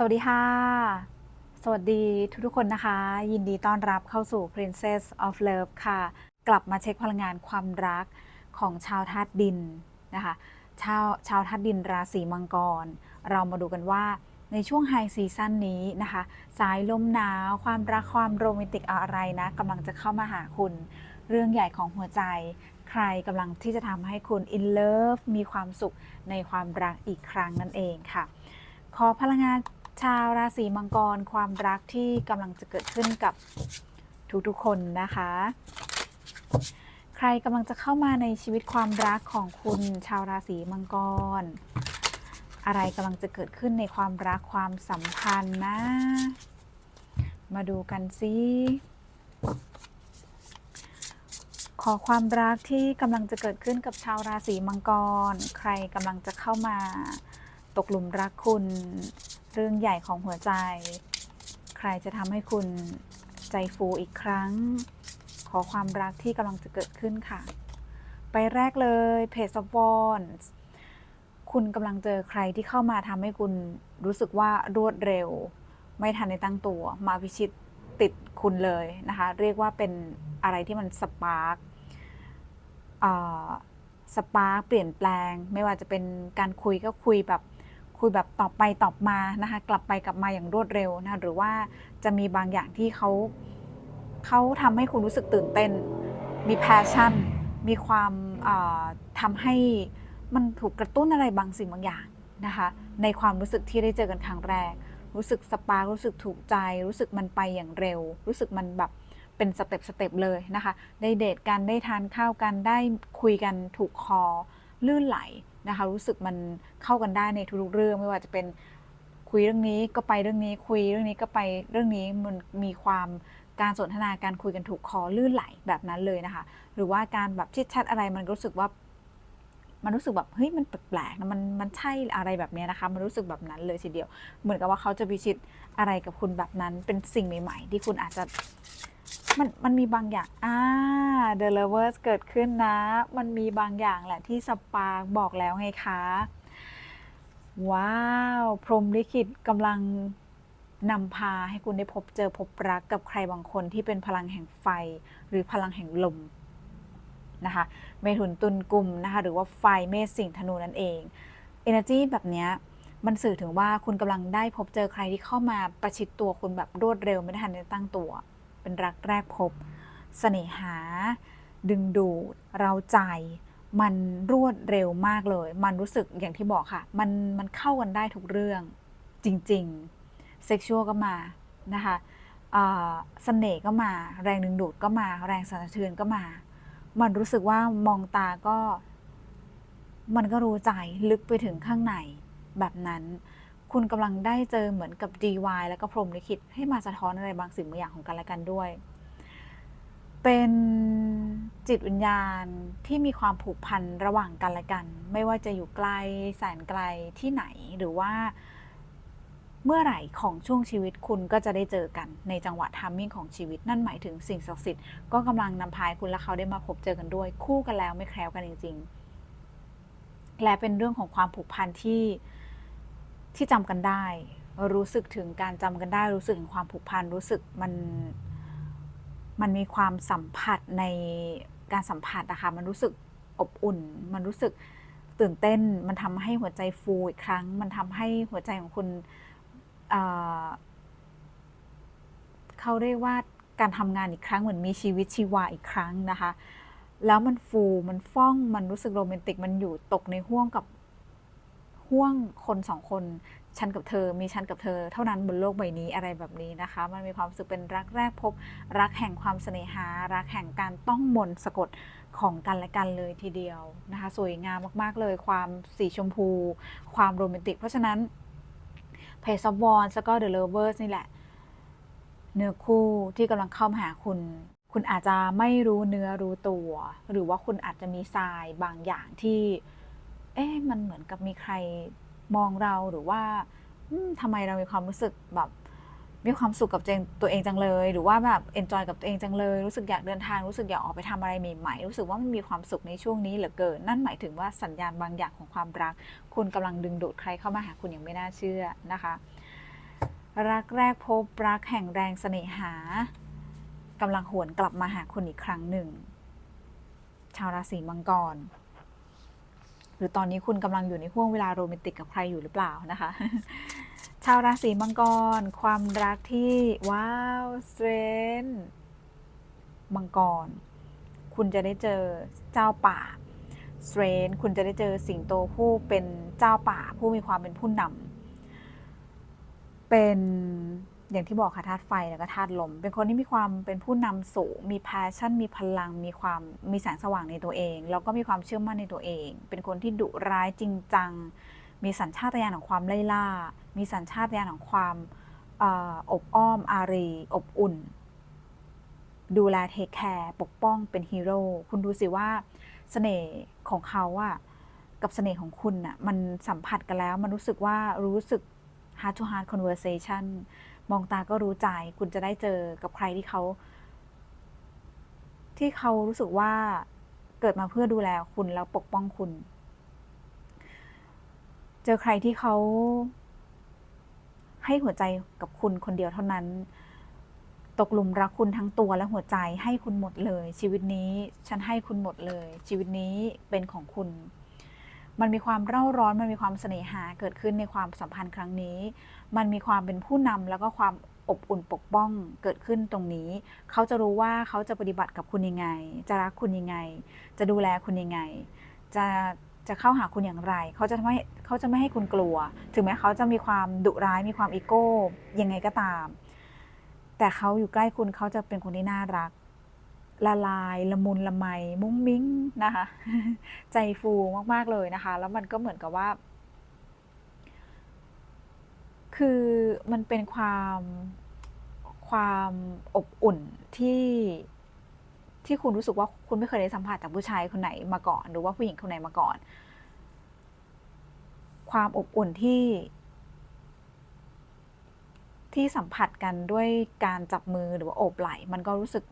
สวัสดีค่ะ สวัสดีทุกๆคนนะคะ ยินดีต้อนรับเข้าสู่ Princess of Love ค่ะ กลับมาเช็คพลังงานความรักของชาวธาตุดินนะคะ ชาวชาวธาตุดินราศีมังกร เรามาดูกันว่าในช่วงไฮซีซั่นนี้นะคะ สายลมหนาว ความรักความโรแมนติกอะไรนะกำลังจะเข้ามาหาคุณ เรื่องใหญ่ของหัวใจ ใครกำลังที่จะทำให้คุณ in love มีความสุขในความรักอีกครั้งนั่นเองค่ะ ขอพลังงาน ชาวราศีมังกรความรักที่กำลังจะเกิดขึ้นกับทุกๆคนนะคะ ใครกำลังจะเข้ามาในชีวิตความรักของคุณชาวราศีมังกร อะไรกำลังจะเกิดขึ้นในความรักความสัมพันธ์นะ มาดูกันสิขอความรักที่กำลังจะเกิดขึ้นกับชาวราศีมังกร ใครกำลังจะเข้ามาตกหลุมรักคุณ เรื่องใหญ่ของหัวใจ ใครจะทำให้คุณใจฟูอีกครั้ง ขอความรักที่กำลังจะเกิดขึ้นค่ะ ไปแรกเลยเพจ of Wands คุณกำลังเจอใครที่เข้ามาทำให้คุณรู้สึกว่ารวดเร็ว ไม่ทันในตั้งตัว มาพิชิตติดคุณเลยนะคะ เรียกว่าเป็นอะไรที่มันสปาร์กสปาร์กเปลี่ยนแปลง ไม่ว่าจะเป็นการคุยก็คุยแบบ คุยแบบตอบไปตอบมานะคะกลับไปกลับมาอย่างรวดเร็วนะะหรือว่าจะมีบางอย่างที่เขาเขาทำให้คุณรู้สึกตื่นเต้น มีแพชชั่น มีความอ่าทำให้มันถูกกระตุ้นอะไรบางสิ่งบางอย่างนะคะในความรู้สึกที่ได้เจอกันครั้งแรก รู้สึกสปารู้สึกถูกใจ รู้สึกมันไปอย่างเร็ว รู้สึกมันแบบเป็นสเต็ปสเต็ปเลยนะคะ ได้เดทกันได้ทานข้าวกันได้คุยกันถูกคอลื่นไหล นะคะรู้สึกมันเข้ากันได้ในทุกๆเรื่องไม่ว่าจะเป็นคุยเรื่องนี้ก็ไปเรื่องนี้คุยเรื่องนี้ก็ไปเรื่องนี้มันมีความการสนทนาการคุยกันถูกคอลื่นไหลแบบนั้นเลยนะคะ หรือว่าการแบบชิดชัดอะไรมันรู้สึกว่า มันรู้สึกแบบเฮ้ยมันแปลกๆนะมันมันใช่อะไรแบบนี้นะคะ มันรู้สึกแบบนั้นเลยทีเดียว เหมือนกับว่าเขาจะพิชิตอะไรกับคุณแบบนั้น เป็นสิ่งใหม่ ๆ ที่คุณอาจจะ มันมันมีบางอย่างอ่า The Lovers เกิดขึ้นนะ มันมีบางอย่างแหละที่สปาร์กบอกแล้วไงคะ ว้าว พรมลิขิตกำลังนำพาให้คุณได้พบเจอพบรักกับใครบางคนที่เป็นพลังแห่งไฟ หรือพลังแห่งลมนะคะเมถุนตุลกลุ่มนะคะหรือว่าไฟเมษสิงธนูนั่นเอง Energy แบบนี้มันสื่อถึงว่าคุณกำลังได้พบเจอใครที่เข้ามาประชิดตัวคุณแบบรวดเร็วไม่ได้ทันได้ตั้งตัว เป็นรักแรกพบเสน่หา ดึงดูด เราใจ มันรวดเร็วมากเลย มันรู้สึกอย่างที่บอกค่ะ มันมันเข้ากันได้ทุกเรื่องจริงๆ เซ็กชวลก็มานะคะเสน่ห์ก็มา แรงดึงดูดก็มา แรงสั่นสะเทือนก็มา มันรู้สึกว่ามองตาก็ มันก็รู้ใจลึกไปถึงข้างในแบบนั้น คุณกำลังได้เจอเหมือนกับ DY แล้วก็พรหมลิขิตให้มาสะท้อนอะไรบางสิ่งบางอย่างของกันและกันด้วย เป็นจิตวิญญาณที่มีความผูกพันระหว่างกันและกัน ไม่ว่าจะอยู่ไกลแสนไกลที่ไหนหรือว่า เมื่อไหร่ของช่วงชีวิตคุณก็จะได้เจอกันในจังหวะทามมิ่งของชีวิตนั่นหมายถึงสิ่งศักดิ์สิทธิ์ก็กำลังนำพาให้คุณและเขาได้มาพบเจอกันด้วย คู่กันแล้วไม่แคล้วกันจริง ๆ และเป็นเรื่องของความผูกพันที่ ที่จำกันได้ รู้สึกถึงการจำกันได้ รู้สึกถึงความผูกพันรู้สึกมันมันมีความสัมผัสในการสัมผัสนะคะมันรู้สึกอบอุ่น มันรู้สึกตื่นเต้น มันทำให้หัวใจฟูอีกครั้ง มันทำให้หัวใจของคุณเเขาเรียกว่าการทำงานอีกครั้งเหมือนมีชีวิตชีวาอีกครั้งนะคะ แล้วมันฟูมันฟ่องมันรู้สึกโรแมนติกมันอยู่ตกในห่วงกับ ห่วงคนสองคนฉันกับเธอ มีฉันกับเธอ เท่านั้นบนโลกใบนี้อะไรแบบนี้นะคะ มันมีความรู้สึกเป็นรักแรกพบ รักแห่งความเสน่หา รักแห่งการต้องมนต์สะกดของกันและกันเลยทีเดียวนะคะ สวยงามมากๆเลยความสีชมพู ความโรแมนติก เพราะฉะนั้นเพซอฟวอนแล้วก็เดอะเลเวอร์สนี่แหละ เนื้อคู่ที่กำลังเข้ามาหาคุณคุณอาจจะไม่รู้เนื้อรู้ตัว หรือว่าคุณอาจจะมีทรายบางอย่างที่ เอ๊ะมันเหมือนกับมีใครมองเราหรือว่าอืมทำไมเรามีความรู้สึกแบบมีความสุขกับตัวเองจังเลย หรือว่าแบบเอนจอยกับตัวเองจังเลย รู้สึกอยากเดินทางรู้สึกอยากออกไปทำอะไรใหม่ๆรู้สึกว่ามันมีความสุขในช่วงนี้เหลือเกิน นั่นหมายถึงว่าสัญญาณบางอย่างของความรัก คุณกำลังดึงดูดใครเข้ามาหาคุณอย่างไม่น่าเชื่อนะคะ รักแรกพบรักแห่งแรงเสน่หากำลังหวนกลับมาหาคุณอีกครั้งหนึ่ง ชาวราศีมังกร หรือตอนนี้คุณกำลังอยู่ในห่วงเวลาโรแมนติกกับใครอยู่หรือเปล่านะคะ ชาวราศีมังกร ความรักที่ว้าวสเตรนมังกร คุณจะได้เจอเจ้าป่าสเตรนคุณจะได้เจอสิงโตผู้เป็นเจ้าป่าผู้มีความเป็นผู้นำเป็น อย่างที่บอกค่ะธาตุไฟแล้วก็ธาตุลม เป็นคนที่มีความเป็นผู้นำสูง มีแพชชั่น มีพลัง มีความมีแสงสว่างในตัวเอง แล้วก็มีความเชื่อมั่นในตัวเอง เป็นคนที่ดุร้ายจริงจัง มีสัญชาตญาณของความไล่ล่า มีสัญชาตญาณของความอบอ้อมอารี อบอุ่น ดูแลเทคแคร์ปกป้องเป็นฮีโร่คุณดูสิว่าเสน่ห์ของเขาอะกับเสน่ห์ของคุณอะมันสัมผัสกันแล้ว มันรู้สึกว่ารู้สึก heart to heart conversation มองตาก็รู้ใจ คุณจะได้เจอกับใครที่เขา ที่เขารู้สึกว่าเกิดมาเพื่อดูแลคุณแล้วปกป้องคุณ เจอใครที่เขาให้หัวใจกับคุณคนเดียวเท่านั้น ตกหลุมรักคุณทั้งตัวและหัวใจให้คุณหมดเลย ชีวิตนี้ฉันให้คุณหมดเลย ชีวิตนี้เป็นของคุณ มันมีความเร่าร้อน มันมีความเสน่หาเกิดขึ้นในความสัมพันธ์ครั้งนี้ มันมีความเป็นผู้นำแล้วก็ความอบอุ่นปกป้องเกิดขึ้นตรงนี้ เขาจะรู้ว่าเขาจะปฏิบัติกับคุณยังไง จะรักคุณยังไง จะดูแลคุณยังไง จะจะเข้าหาคุณอย่างไร เขาจะไม่เขาจะไม่ให้คุณกลัว ถึงแม้เขาจะมีความดุร้ายมีความอีโก้ยังไงก็ตาม แต่เขาอยู่ใกล้คุณเขาจะเป็นคนที่น่ารัก ละลายละมุนละไมมุ้งมิ้งนะคะ ใจฟูมากๆเลยนะคะ แล้วมันก็เหมือนกับว่า คือมันเป็นความความอบอุ่นที่ที่คุณรู้สึกว่าคุณไม่เคยได้สัมผัสจากผู้ชายคนไหนมาก่อน หรือว่าผู้หญิงคนไหนมาก่อน ความอบอุ่นที่ที่สัมผัสกันด้วยการจับมือหรือว่าโอบไหล่มันก็รู้สึก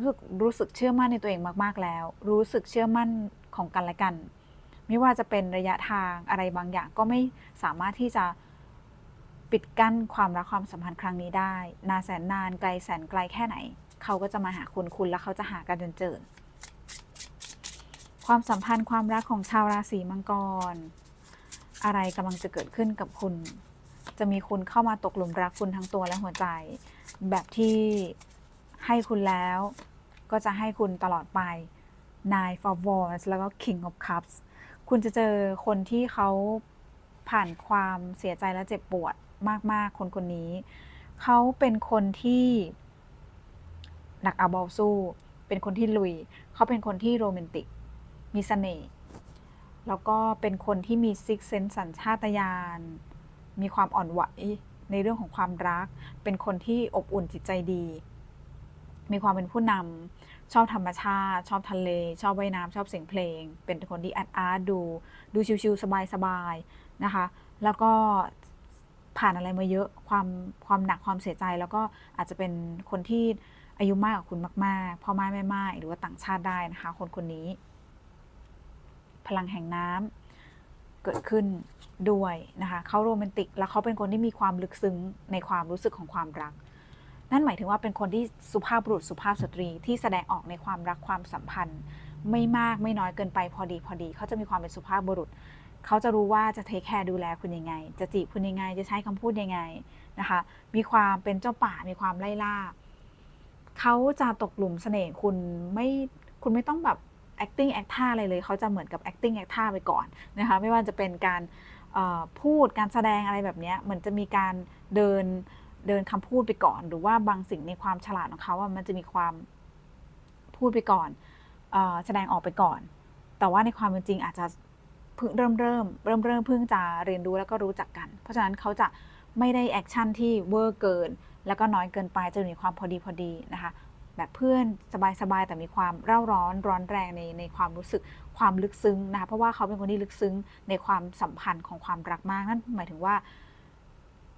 รู้สึกรู้สึกเชื่อมั่นในตัวเองมากๆแล้ว รู้สึกเชื่อมั่นของกันและกัน ไม่ว่าจะเป็นระยะทางอะไรบางอย่างก็ไม่สามารถที่จะปิดกั้นความรักความสัมพันธ์ครั้งนี้ได้ นานแสนนานไกลแสนไกลแค่ไหน เขาก็จะมาหาคุณคุณแล้วเขาจะหากันจนเจอความสัมพันธ์ความรักของชาวราศีมังกร อะไรกำลังจะเกิดขึ้นกับคุณ จะมีคุณเข้ามาตกหลุมรักคุณทั้งตัวและหัวใจ แบบที่ ให้คุณแล้ว ก็จะให้คุณตลอดไป Nine of Wands แล้วก็ King of Cups คุณจะเจอคนที่เขาผ่านความเสียใจและเจ็บปวดมาก ๆ คนคนนี้ เขาเป็นคนที่หนักเอาเบาสู้ เป็นคนที่ลุย เขาเป็นคนที่โรแมนติก มีเสน่ห์ แล้วก็เป็นคนที่มีซิกเซนสัญชาตญาณ มีความอ่อนไหวในเรื่องของความรัก เป็นคนที่อบอุ่นจิตใจดี มีความเป็นผู้นำชอบธรรมชาติ ชอบทะเล ชอบว่ายน้ำชอบเสียงเพลง เป็นคนที่อาร์ตอาร์ตดู ดูชิวๆสบายๆนะคะ แล้วก็ผ่านอะไรมาเยอะความความหนักความเสียใจ แล้วก็อาจจะเป็นคนที่อายุมากกว่าคุณมากๆพ่อแม่แม่ไม้หรือว่าต่างชาติได้นะคะ คนคนนี้ พลังแห่งน้ำเกิดขึ้นด้วยนะคะเขาโรแมนติก แล้วเขาเป็นคนที่มีความลึกซึ้งในความรู้สึกของความรัก นั่นหมายถึงว่าเป็นคนที่สุภาพบุรุษสุภาพสตรีที่แสดงออกในความรักความสัมพันธ์ ไม่มากไม่น้อยเกินไปพอดีพอดี เขาจะมีความเป็นสุภาพบุรุษ เขาจะรู้ว่าจะเทคแคร์ดูแลคุณยังไง จะจีบคุณยังไง จะใช้คำพูดยังไงนะคะ มีความเป็นเจ้าป่า มีความไล่ล่า เขาจะตกหลุมเสน่ห์คุณไม่คุณไม่ต้องแบบ acting act ท่าอะไรเลย เขาจะเหมือนกับ acting act ท่าไปก่อนนะคะ ไม่ว่าจะเป็นการพูดการแสดงอะไรแบบนี้เหมือนจะมีการเดิน เดินคำพูดไปก่อน หรือว่าบางสิ่งในความฉลาดของเขาว่ามันจะมีความพูดไปก่อนอแสดงออกไปก่อน แต่ว่าในความเป็นจริงอาจจะเพิ่งเริ่มเริ่มเริ่มเริ่มเพิ่งจะเรียนรู้แล้วก็รู้จักกัน เพราะฉะนั้นเขาจะไม่ได้แอคชั่นที่เวอร์เกิน แล้วก็น้อยเกินไปจะมีความพอดีพอดีนะคะ แบบเพื่อนสบายๆแต่มีความเร่าร้อนร้อนแรงในในความรู้สึกความลึกซึ้งนะคะเพราะว่าเขาเป็นคนที่ลึกซึ้งในความสัมพันธ์ของความรักมากนั่นหมายถึงว่า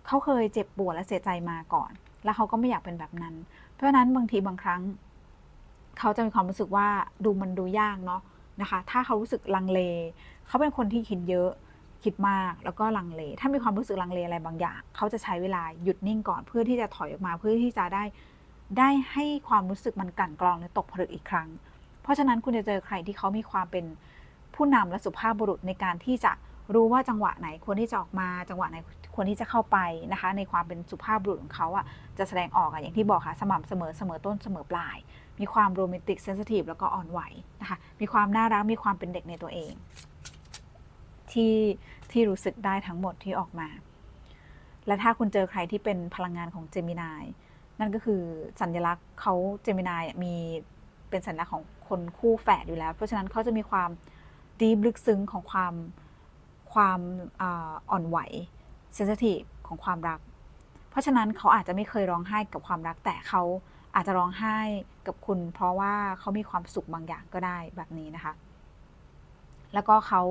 เขาเคยเจ็บปวดและเสียใจมาก่อน แล้วเขาก็ไม่อยากเป็นแบบนั้น เพราะฉะนั้นบางทีบางครั้ง เขาจะมีความรู้สึกว่าดูมันดูยากเนาะนะคะ ถ้าเขารู้สึกลังเล เขาเป็นคนที่คิดเยอะคิดมากแล้วก็ลังเล ถ้ามีความรู้สึกลังเลอะไรบางอย่าง เขาจะใช้เวลาหยุดนิ่งก่อนเพื่อที่จะถอยออกมาเพื่อที่จะได้ ได้ให้ความรู้สึกมันกลั่นกรองและตกผลึกอีกครั้ง เพราะฉะนั้นคุณจะเจอใครที่เขามีความเป็นผู้นำและสุภาพบุรุษในการที่จะรู้ว่าจังหวะไหนควรที่จะออกมา จังหวะไหน ควรที่จะเข้าไปนะคะ ในความเป็นสุภาพบุรุษของเขาอะจะแสดงออกอะอย่างที่บอกค่ะสม่ำเสมอเสมอต้นเสมอปลาย มีความโรแมนติกเซนซิทีฟแล้วก็อ่อนไหวนะคะ มีความน่ารักมีความเป็นเด็กในตัวเอง ที่ที่รู้สึกได้ทั้งหมดที่ออกมา และถ้าคุณเจอใครที่เป็นพลังงานของเจมินายนั่นก็คือสัญลักษณ์เขาเจมินายมีเป็นสัญลักษณ์ของคนคู่แฝดอยู่แล้ว เพราะฉะนั้นเขาจะมีความดีลึกซึ้งของความความอ่อนไหว เซนซิทีฟของความรัก เพราะฉะนั้นเขาอาจจะไม่เคยร้องไห้กับความรัก แต่เขาอาจจะร้องไห้กับคุณ เพราะว่าเขามีความสุขบางอย่างก็ได้แบบนี้นะคะ แล้วก็เขา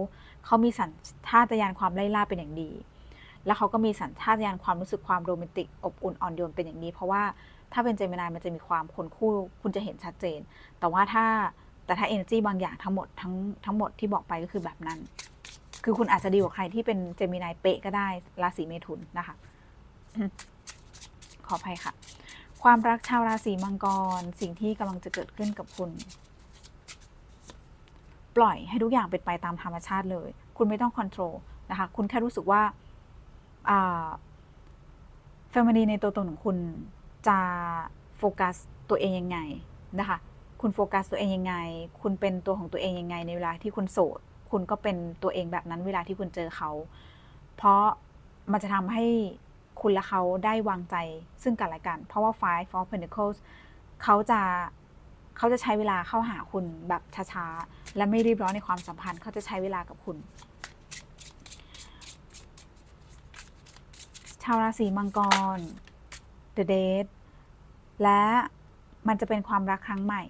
เขามีสัญชาตญาณความไล่ล่าเป็นอย่างดี แล้วเขาก็มีสัญชาตญาณความรู้สึกความโรแมนติกอบอุ่นอ่อนโยนเป็นอย่างดีเพราะว่าถ้าเป็นเจมินายมันจะมีความคนคู่คุณจะเห็นชัดเจน แต่ว่าถ้าแต่ถ้า energy บางอย่างทั้งหมดทั้งทั้งหมดที่บอกไปก็คือแบบนั้น คือคุณอาจจะดีกว่าใครที่เป็นเจมินายเป๊ะก็ได้ราศีเมถุนนะคะ ขออภัยค่ะ ความรักชาวราศีมังกร สิ่งที่กำลังจะเกิดขึ้นกับคุณ ปล่อยให้ทุกอย่างเป็นไปตามธรรมชาติเลย คุณไม่ต้องควบคุมนะคะ คุณแค่รู้สึกว่าแฟมิลีในตัวตนของคุณจะโฟกัสตัวเองยังไงนะคะ คุณโฟกัสตัวเองยังไง คุณเป็นตัวของตัวเองยังไง ในเวลาที่คุณโสด คุณก็เป็นตัวเองแบบนั้นเวลาที่คุณเจอเขา เพราะมันจะทำให้คุณและเขาได้วางใจซึ่งกันและกัน เพราะว่า Five of Pentacles เขาจะเขาจะใช้เวลาเข้าหาคุณแบบช้าๆ และไม่รีบร้อนในความสัมพันธ์ เขาจะใช้เวลากับคุณ ชาวราศีมังกร The Date และมันจะเป็นความรักครั้งใหม่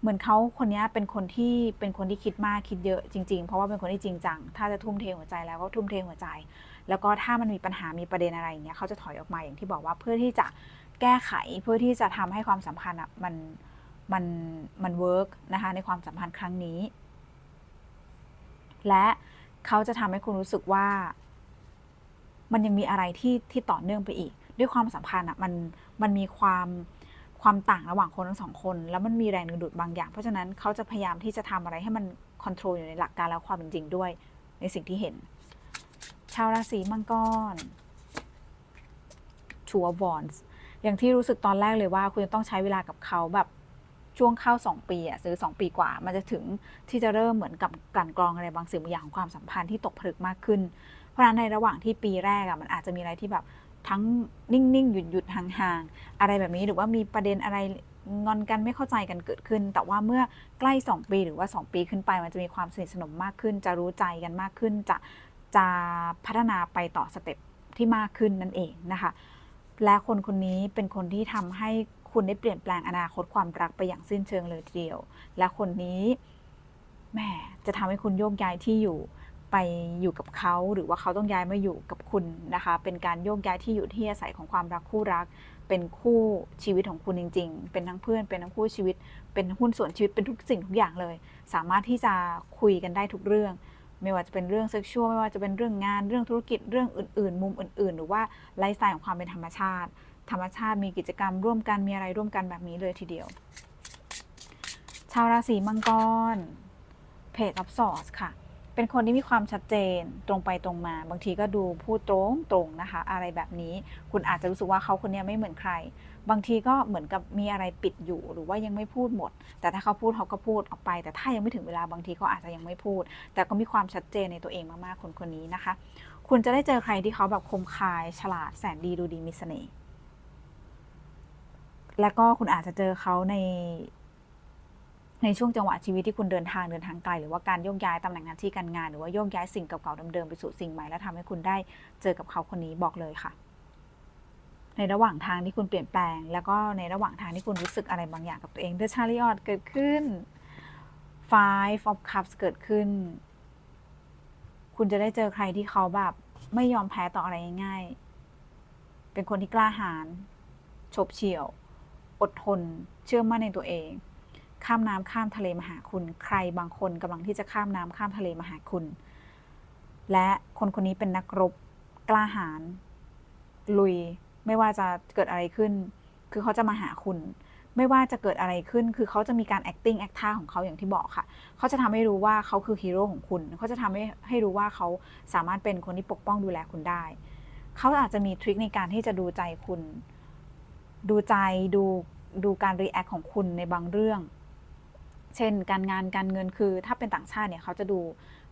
เหมือนเขาคนนี้เป็นคนที่เป็นคนที่คิดมากคิดเยอะจริง ๆ เพราะว่าเป็นคนที่จริงจัง ถ้าจะทุ่มเทหัวใจแล้วก็ทุ่มเทหัวใจ แล้วก็ถ้ามันมีปัญหามีประเด็นอะไรอย่างเงี้ยเขาจะถอยออกมาอย่างที่บอกว่าเพื่อที่จะแก้ไขเพื่อที่จะทำให้ความสัมพันธ์อะมันมันมันเวิร์กนะคะในความสัมพันธ์ครั้งนี้ และเขาจะทำให้คุณรู้สึกว่า มันยังมีอะไรที่ที่ต่อเนื่องไปอีก ด้วยความสัมพันธ์อะมันมันมีความ ความต่างระหว่างคนทั้งสองคน แล้วมันมีแรงดึงดูดบางอย่าง เพราะฉะนั้นเขาจะพยายามที่จะทำอะไรให้มันคอนโทรลอยู่ในหลักการแล้วความเป็นจริงด้วย ในสิ่งที่เห็น ชาวราศีมังกรชัววอนส์อย่างที่รู้สึกตอนแรกเลยว่า คุณจะต้องใช้เวลากับเขาแบบช่วงเข้า 2 ปีอะซื้อ 2 ปีกว่า มันจะถึงที่จะเริ่มเหมือนกับกลั่นกรองอะไรบางสิ่งบางอย่างของความสัมพันธ์ที่ตกผลึกมากขึ้น เพราะฉะนั้นในระหว่างที่ปีแรกอะมันอาจจะมีอะไรที่แบบ ทั้งนิ่งๆ หยุดหยุดๆห่างๆ อะไรแบบนี้หรือว่ามีประเด็นอะไรงอนกันไม่เข้าใจกันเกิดขึ้น แต่ว่าเมื่อใกล้ 2 ปีหรือว่า 2 ปีขึ้นไปมันจะมีความสนิทสนมมากขึ้น จะรู้ใจกันมากขึ้น จะจะพัฒนาไปต่อสเต็ปที่มากขึ้นนั่นเองนะคะ และคนคนนี้เป็นคนที่ทำให้คุณได้เปลี่ยนแปลงอนาคตความรักไปอย่างสิ้นเชิงเลยทีเดียว และคนนี้แหมจะทำให้คุณโยกย้ายที่อยู่ ไปอยู่กับเขาหรือว่าเขาต้องย้ายมาอยู่กับคุณนะคะ เป็นการโยกย้ายที่อยู่ที่อาศัยของความรักคู่รัก เป็นคู่ชีวิตของคุณจริง ๆ เป็นทั้งเพื่อนเป็นทั้งคู่ชีวิต เป็นหุ้นส่วนชีวิตเป็นทุกสิ่งทุกอย่างเลย สามารถที่จะคุยกันได้ทุกเรื่อง ไม่ว่าจะเป็นเรื่องเซ็กชวลไม่ว่าจะเป็นเรื่องงานเรื่องธุรกิจเรื่องอื่น ๆ มุมอื่น ๆ หรือว่าไลฟ์สไตล์ของความเป็นธรรมชาติ ธรรมชาติมีกิจกรรมร่วมกันมีอะไรร่วมกันแบบนี้เลยทีเดียว ชาวราศีมังกรเพจอัพซอร์สค่ะ เป็นคนที่มีความชัดเจนตรงไปตรงมา บางทีก็ดูพูดตรงตรงนะคะ อะไรแบบนี้คุณอาจจะรู้สึกว่าเขาคนนี้ไม่เหมือนใคร บางทีก็เหมือนกับมีอะไรปิดอยู่หรือว่ายังไม่พูดหมด แต่ถ้าเขาพูดเขาก็พูดออกไป แต่ถ้ายังไม่ถึงเวลาบางทีเขาอาจจะยังไม่พูด แต่ก็มีความชัดเจนในตัวเองมากๆคนคนนี้นะคะ คุณจะได้เจอใครที่เขาแบบคมคายฉลาดแสนดีดูดีมีเสน่ห์แล้วก็คุณอาจจะเจอเขาใน ในช่วงจังหวะชีวิตที่คุณเดินทางเดินทางไกลหรือว่าการโยกย้ายตำแหน่งหน้าที่การงาน หรือว่าโยกย้ายสิ่งเก่าๆเดิมๆไปสู่สิ่งใหม่และทำให้คุณได้เจอกับเขาคนนี้บอกเลยค่ะ ในระหว่างทางที่คุณเปลี่ยนแปลง แล้วก็ในระหว่างทางที่คุณรู้สึกอะไรบางอย่างกับตัวเอง The Chariot เกิดขึ้น Five of Cups เกิดขึ้น คุณจะได้เจอใครที่เขาแบบไม่ยอมแพ้ต่ออะไรง่ายเป็นคนที่กล้าหาญฉบเฉี่ยว อดทน เชื่อมั่นในตัวเอง ข้ามน้ำข้ามทะเลมาหาคุณ ใครบางคนกำลังที่จะข้ามน้ำข้ามทะเลมาหาคุณ และคนคนนี้เป็นนักรบกล้าหาญลุย ไม่ว่าจะเกิดอะไรขึ้น คือเขาจะมาหาคุณ ไม่ว่าจะเกิดอะไรขึ้น คือเขาจะมีการ acting act ท่าของเขาอย่างที่บอกค่ะ เขาจะทำให้รู้ว่าเขาคือฮีโร่ของคุณ เขาจะทำให้ให้รู้ว่าเขาสามารถเป็นคนที่ปกป้องดูแลคุณได้ เขาอาจจะมีทริคในการที่จะดูใจคุณ ดูใจ ดู ดูการรีแอคของคุณในบางเรื่อง เช่น การงานการเงินคือถ้าเป็นต่างชาติเนี่ยเขาจะดู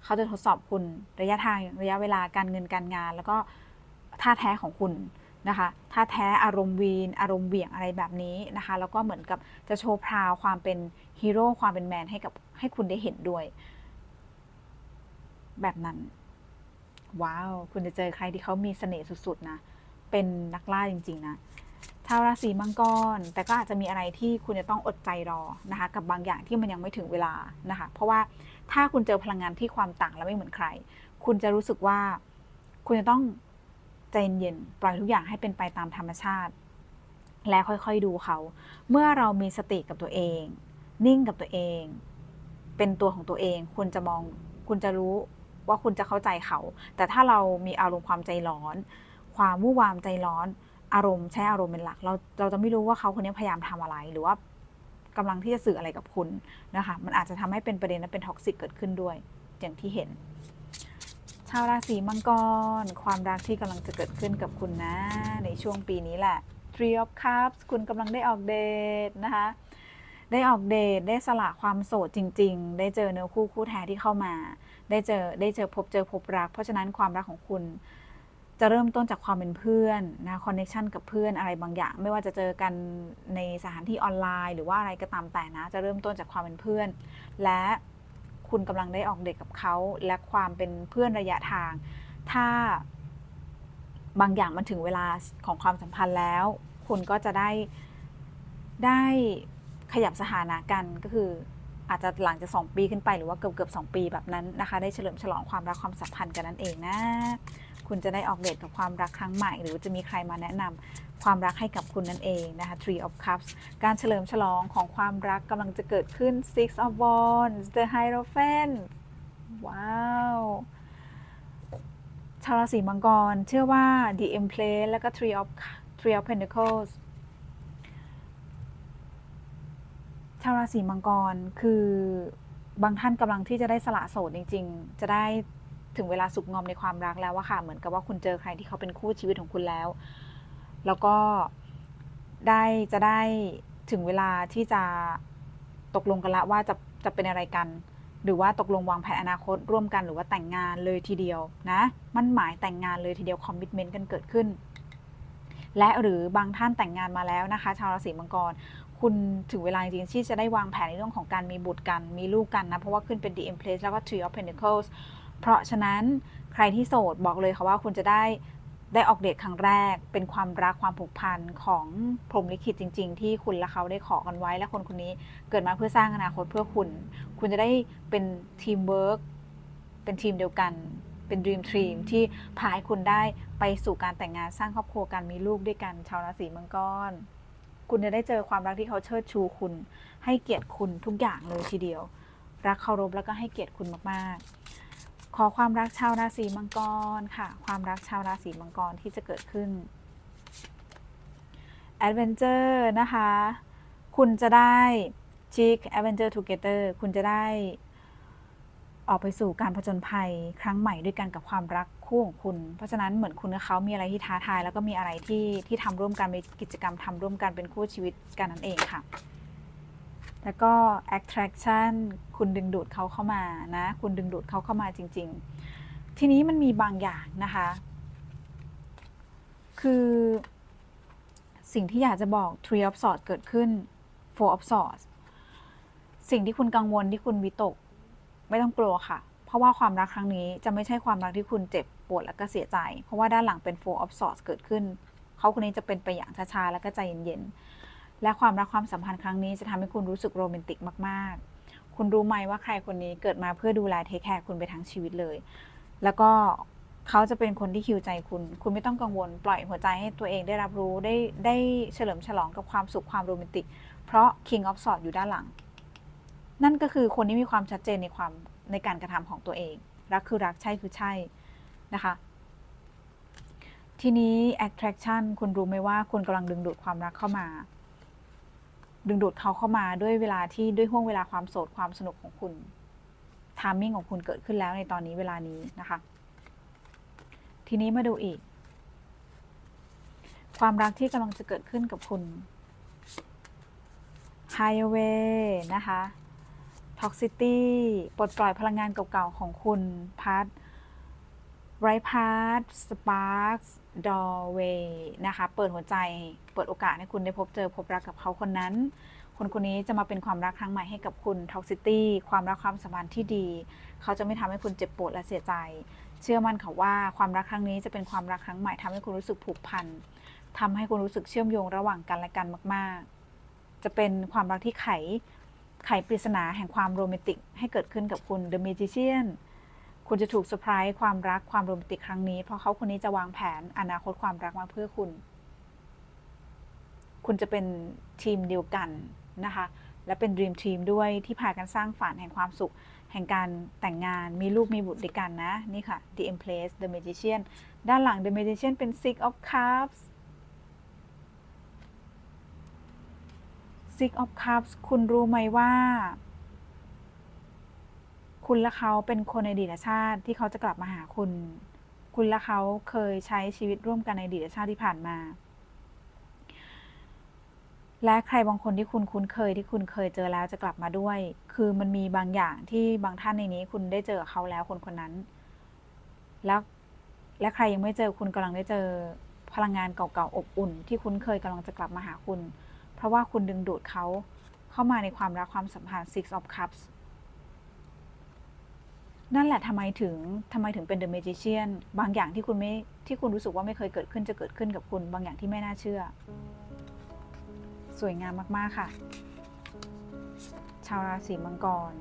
เขาจะทดสอบคุณระยะทางระยะเวลาการเงินการงาน แล้วก็ท่าแท้ของคุณนะคะท่าแท้อารมณ์วีน อารมณ์เหวี่ยงอะไรแบบนี้นะคะ แล้วก็เหมือนกับจะโชว์พราวความเป็นฮีโร่ความเป็นแมนให้กับให้คุณได้เห็นด้วย แบบนั้น ว้าว คุณจะเจอใครที่เขามีเสน่ห์สุดๆนะ เป็นนักล่าจริง ๆ นะ ชาวราศีมังกร แต่ก็อาจจะมีอะไรที่คุณจะต้องอดใจรอนะคะ กับบางอย่างที่มันยังไม่ถึงเวลานะคะ เพราะว่าถ้าคุณเจอพลังงานที่ความต่างและไม่เหมือนใคร คุณจะรู้สึกว่าคุณจะต้องใจเย็นๆปล่อยทุกอย่างให้เป็นไปตามธรรมชาติ และค่อยๆดูเขา เมื่อเรามีสติกับตัวเอง นิ่งกับตัวเอง เป็นตัวของตัวเอง คุณจะมองคุณจะรู้ว่าคุณจะเข้าใจเขา แต่ถ้าเรามีอารมณ์ความใจร้อน ความวุ่นวามใจร้อน อารมณ์ใช้อารมณ์เป็นหลัก เราเราจะไม่รู้ว่าเขาคนนี้พยายามทำอะไร หรือว่ากำลังที่จะสื่ออะไรกับคุณนะคะ มันอาจจะทำให้เป็นประเด็นและเป็นท็อกซิกเกิดขึ้นด้วย อย่างที่เห็น ชาวราศีมังกร ความรักที่กำลังจะเกิดขึ้นกับคุณนะ ในช่วงปีนี้แหละ Three of Cups คุณกำลังได้ออกเดทนะคะ ได้ออกเดท ได้สละความโสดจริง ๆ ได้เจอเนื้อคู่คู่แท้ที่เข้ามา ได้เจอได้เจอพบเจอพบรัก เพราะฉะนั้นความรักของคุณ จะเริ่มต้นจากความเป็นเพื่อนนะคอนเนคชันกับเพื่อนอะไรบางอย่าง ไม่ว่าจะเจอกันในสถานที่ออนไลน์ หรือว่าอะไรก็ตามแต่นะ จะเริ่มต้นจากความเป็นเพื่อน และคุณกำลังได้ออกเด็กกับเขา และความเป็นเพื่อนระยะทาง ถ้าบางอย่างมันถึงเวลาของความสัมพันธ์แล้ว คุณก็จะได้ได้ขยับสถานะกันก็คือ อาจจะหลังจาก2ปีขึ้นไปหรือว่าเกือบเกือบสปีแบบนั้นนะคะ ได้เฉลิมฉลองความรักความสัมพันธ์กันนั่นเองนะ คุณจะได้ออกเดทกับความรักครั้งใหม่ หรือจะมีใครมาแนะนำความรักให้กับคุณนั่นเองนะคะ Three of Cups การเฉลิมฉลองของความรักกำลังจะเกิดขึ้น Six of Wands The Hierophant ว้าวชาวราศีมังกร เชื่อว่า The Empress แล้วก็ Three of Three of Pentacles ชาวราศีมังกรคือบางท่านกำลังที่จะได้สละโสดจริง ๆ จะได้ถึงเวลาสุกงอมในความรักแล้วว่าค่ะ เหมือนกับว่าคุณเจอใครที่เขาเป็นคู่ชีวิตของคุณแล้ว แล้วก็ได้จะได้ถึงเวลาที่จะตกลงกันละว่าจะจะเป็นอะไรกัน หรือว่าตกลงวางแผนอนาคตร่วมกันหรือว่าแต่งงานเลยทีเดียวนะมั่นหมายแต่งงานเลยทีเดียวคอมมิชเมนต์กันเกิดขึ้นและหรือบางท่านแต่งงานมาแล้วนะคะ ชาวราศีมังกร คุณถึงเวลาจริงที่จะได้วางแผนในเรื่องของการมีบุตรกันมีลูกกันนะ เพราะว่าขึ้นเป็น The Empress แล้วก็ Three of Pentacles เพราะฉะนั้นใครที่โสดบอกเลยค่ะว่าคุณจะได้ได้ออกเดทครั้งแรก เป็นความรักความผูกพันของพรหมลิขิตจริง ๆ ที่คุณและเขาได้ขอกันไว้ และคนคนนี้เกิดมาเพื่อสร้างอนาคตเพื่อคุณ คุณจะได้เป็นทีมเวิร์กเป็นทีมเดียวกัน เป็นดีมทีมที่พาให้คุณได้ไปสู่การแต่งงานสร้างครอบครัวกันมีลูกด้วยกัน ชาวราศีมังกร คุณจะได้เจอความรักที่เขาเชิดชูคุณ ให้เกียรติคุณทุกอย่างเลยทีเดียว รักเคารพแล้วก็ให้เกียรติคุณมากๆ ขอความรักชาวราศีมังกรค่ะ ความรักชาวราศีมังกรที่จะเกิดขึ้น Adventure นะคะ คุณจะได้ชิค Adventure Together คุณจะได้ออกไปสู่การผจญภัยครั้งใหม่ด้วยกันกับความรัก คู่ของคุณ เพราะฉะนั้นเหมือนคุณกับเขามีอะไรที่ท้าทาย แล้วก็มีอะไรที่ที่ทำร่วมกันมีกิจกรรมทำร่วมกันเป็นคู่ชีวิตกันนั่นเองค่ะ แล้วก็ attraction คุณดึงดูดเขาเข้ามานะ คุณดึงดูดเขาเข้ามาจริง ๆ ทีนี้มันมีบางอย่างนะคะ คือสิ่งที่อยากจะบอก three of swords เกิดขึ้น four of swords สิ่งที่คุณกังวลที่คุณวิตก ไม่ต้องกลัวค่ะ เพราะว่าความรักครั้งนี้จะไม่ใช่ความรักที่คุณเจ็บ ปวดและก็เสียใจ เพราะว่าด้านหลังเป็น four of swords เกิดขึ้น เขาคนนี้จะเป็นไปอย่างช้าๆ แล้วก็ใจเย็นๆ และความรักความสัมพันธ์ครั้งนี้จะทำให้คุณรู้สึกโรแมนติกมากๆ คุณรู้ไหมว่าใครคนนี้เกิดมาเพื่อดูแลเทคแคร์คุณไปทั้งชีวิตเลย แล้วก็เขาจะเป็นคนที่ฮิวใจคุณ คุณไม่ต้องกังวล ปล่อยหัวใจให้ตัวเองได้รับรู้ได้ได้เฉลิมฉลองกับความสุขความโรแมนติก เพราะ King of Swords อยู่ด้านหลัง นั่นก็คือคนที่มีความชัดเจนในความในการกระทำของตัวเอง รักคือรักใช่คือใช่ นะคะ ทีนี้ attraction คุณรู้ไหมว่าคุณกำลังดึงดูดความรักเข้ามา ดึงดูดเขาเข้ามาด้วยเวลาที่ด้วยห่วงเวลาความโสดความสนุกของคุณทามมิ่งของคุณเกิดขึ้นแล้วในตอนนี้เวลานี้นะคะ ทีนี้มาดูอีก ความรักที่กำลังจะเกิดขึ้นกับคุณ Highway นะคะ Toxicity ปลดปล่อยพลังงานเก่าๆของคุณพาร์ท Right Path Sparks Doorway นะคะ เปิดหัวใจ เปิดโอกาสให้คุณได้พบเจอพบรักกับเขาคนนั้น คนคนนี้จะมาเป็นความรักครั้งใหม่ให้กับคุณ Toxicity ความรักความสัมพันธ์ที่ดี เขาจะไม่ทำให้คุณเจ็บปวดและเสียใจ เชื่อมั่นค่ะว่าความรักครั้งนี้จะเป็นความรักครั้งใหม่ทำให้คุณรู้สึกผูกพันทำให้คุณรู้สึกเชื่อมโยงระหว่างกันและกันมาก ๆ จะเป็นความรักที่ไข ไขปริศนาแห่งความโรแมนติกให้เกิดขึ้นกับคุณ The Magician คุณจะถูกเซอร์ไพรส์ความรักความโรแมนติกครั้งนี้ เพราะเขาคนนี้จะวางแผนอนาคตความรักมาเพื่อคุณ คุณจะเป็นทีมเดียวกันนะคะ และเป็น Dream Team ด้วยที่พากันสร้างฝันแห่งความสุข แห่งการแต่งงานมีลูกมีบุตรด้วยกันนะ นี่ค่ะ The Empress The Magician ด้านหลัง The Magician เป็น Six of Cups Six of Cups คุณรู้ไหมว่า คุณและเขาเป็นคนในอดีตชาติที่เขาจะกลับมาหาคุณ คุณและเขาเคยใช้ชีวิตร่วมกันในอดีตชาติที่ผ่านมา และใครบางคนที่คุณคุ้นเคยที่คุณเคยเจอแล้วจะกลับมาด้วย คือมันมีบางอย่างที่บางท่านในนี้คุณได้เจอเขาแล้วคนคนนั้น แล้วและใครยังไม่เจอคุณกำลังได้เจอพลังงานเก่าๆอบอุ่น ที่คุ้นเคยกำลังจะกลับมาหาคุณ เพราะว่าคุณดึงดูดเขาเข้ามาในความรักความสัมพันธ์ Six of Cups นั่นแหละทำไมถึงทำไมถึงเป็น The Magician บางอย่างที่คุณไม่ที่คุณรู้สึกว่าไม่เคยเกิดขึ้นจะเกิดขึ้นกับคุณ บางอย่างที่ไม่น่าเชื่อ สวยงามมากๆค่ะ ชาวราศีมังกร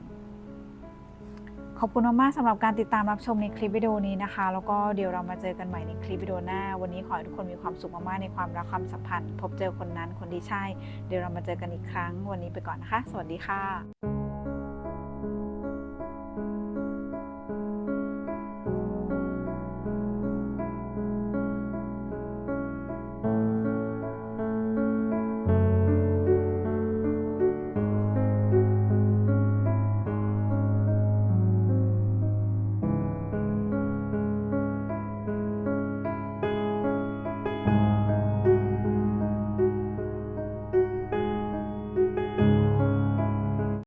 ขอบคุณมากๆสำหรับการติดตามรับชมในคลิปวิดีโอนี้นะคะ แล้วก็เดี๋ยวเรามาเจอกันใหม่ในคลิปวิดีโอหน้า วันนี้ขอให้ทุกคนมีความสุขมากๆในความรักความสัมพันธ์ พบเจอคนนั้นคนที่ใช่ เดี๋ยวเรามาเจอกันอีกครั้ง วันนี้ไปก่อนนะคะ สวัสดีค่ะ